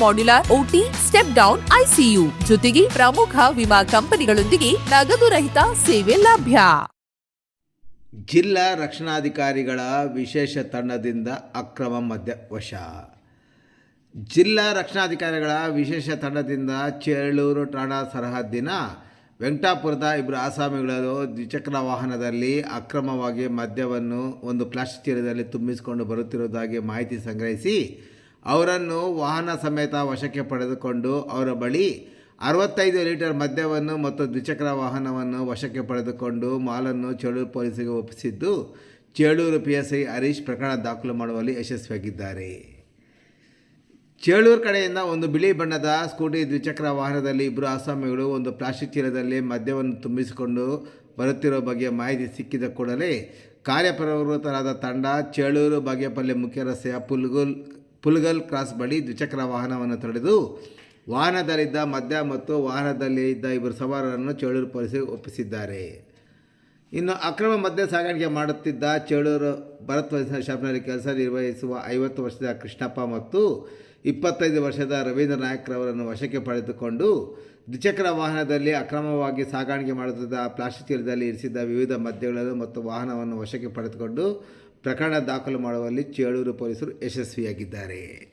modular OT step down ICU ಜೊತೆಗೆ ಪ್ರಮುಖ ವಿಮಾ ಕಂಪನಿಗಳೊಂದಿಗೆ ನಗದು ರಹಿತ ಸೇವೆ ಲಭ್ಯ. ಜಿಲ್ಲಾ ರಕ್ಷಣಾಧಿಕಾರಿಗಳ ವಿಶೇಷ ತಂಡದಿಂದ ಅಕ್ರಮ ಮದ್ಯ ವಶ ಜಿಲ್ಲಾ ರಕ್ಷಣಾಧಿಕಾರಿಗಳ ವಿಶೇಷ ತಂಡದಿಂದ ಚೇಳೂರು ಠಾಣಾ ಸರಹದ್ದಿನ ವೆಂಕಟಾಪುರದ ಇಬ್ಬರು ಆಸಾಮಿಗಳು ದ್ವಿಚಕ್ರ ವಾಹನದಲ್ಲಿ ಅಕ್ರಮವಾಗಿ ಮದ್ಯವನ್ನು ಒಂದು ಪ್ಲಾಸ್ಟಿಕ್ ಚೀಲದಲ್ಲಿ ತುಂಬಿಸಿಕೊಂಡು ಬರುತ್ತಿರುವುದಾಗಿ ಮಾಹಿತಿ ಸಂಗ್ರಹಿಸಿ ಅವರನ್ನು ವಾಹನ ಸಮೇತ ವಶಕ್ಕೆ ಪಡೆದುಕೊಂಡು ಅವರ ಬಳಿ ಅರವತ್ತೈದು ಲೀಟರ್ ಮದ್ಯವನ್ನು ಮತ್ತು ದ್ವಿಚಕ್ರ ವಾಹನವನ್ನು ವಶಕ್ಕೆ ಪಡೆದುಕೊಂಡು ಮಾಲನ್ನು ಚೇಳೂರು ಪೊಲೀಸರಿಗೆ ಒಪ್ಪಿಸಿದ್ದು, Chelur P S I Harish ಪ್ರಕರಣ ದಾಖಲು ಮಾಡುವಲ್ಲಿ ಯಶಸ್ವಿಯಾಗಿದ್ದಾರೆ. ಚೇಳೂರು ಕಡೆಯಿಂದ ಒಂದು ಬಿಳಿ ಬಣ್ಣದ ಸ್ಕೂಟಿ ದ್ವಿಚಕ್ರ ವಾಹನದಲ್ಲಿ ಇಬ್ಬರು ಆಸಾಮಿಗಳು ಒಂದು ಪ್ಲಾಸ್ಟಿಕ್ ಚೀಲದಲ್ಲಿ ಮದ್ಯವನ್ನು ತುಂಬಿಸಿಕೊಂಡು ಬರುತ್ತಿರೋ ಬಗ್ಗೆ ಮಾಹಿತಿ ಸಿಕ್ಕಿದ ಕೂಡಲೇ ಕಾರ್ಯಪ್ರವೃತ್ತರಾದ ತಂಡ ಚೇಳೂರು ಬಾಗೇಪಲ್ಲಿ ಮುಖ್ಯ ರಸ್ತೆಯ ಪುಲ್ಗುಲ್ ಪುಲ್ಗಲ್ ಕ್ರಾಸ್ ಬಳಿ ದ್ವಿಚಕ್ರ ವಾಹನವನ್ನು ತಡೆದು ವಾಹನದಲ್ಲಿದ್ದ ಮದ್ಯ ಮತ್ತು ವಾಹನದಲ್ಲಿ ಇದ್ದ ಇಬ್ಬರು ಸವಾರರನ್ನು ಚೇಳೂರು ಪೊಲೀಸರಿಗೆ ಒಪ್ಪಿಸಿದ್ದಾರೆ. ಇನ್ನು ಅಕ್ರಮ ಮದ್ಯ ಸಾಗಾಣಿಕೆ ಮಾಡುತ್ತಿದ್ದ ಚೇಳೂರು ಭರತ್ ವೈದ್ಯ ಶಾಪ್ನಲ್ಲಿ ಕೆಲಸ ನಿರ್ವಹಿಸುವ ಐವತ್ತು ವರ್ಷದ ಕೃಷ್ಣಪ್ಪ ಮತ್ತು ಇಪ್ಪತ್ತೈದು ವರ್ಷದ ರವೀಂದ್ರ ನಾಯಕ್ರವರನ್ನು ವಶಕ್ಕೆ ಪಡೆದುಕೊಂಡು ದ್ವಿಚಕ್ರ ವಾಹನದಲ್ಲಿ ಅಕ್ರಮವಾಗಿ ಸಾಗಾಣಿಕೆ ಮಾಡುತ್ತಿದ್ದ ಪ್ಲಾಸ್ಟಿಕ್ ಚೀಲದಲ್ಲಿ ಇರಿಸಿದ್ದ ವಿವಿಧ ಮದ್ಯಗಳನ್ನು ಮತ್ತು ವಾಹನವನ್ನು ವಶಕ್ಕೆ ಪಡೆದುಕೊಂಡು ಪ್ರಕರಣ ದಾಖಲು ಮಾಡುವಲ್ಲಿ ಚೇಳೂರು ಪೊಲೀಸರು ಯಶಸ್ವಿಯಾಗಿದ್ದಾರೆ.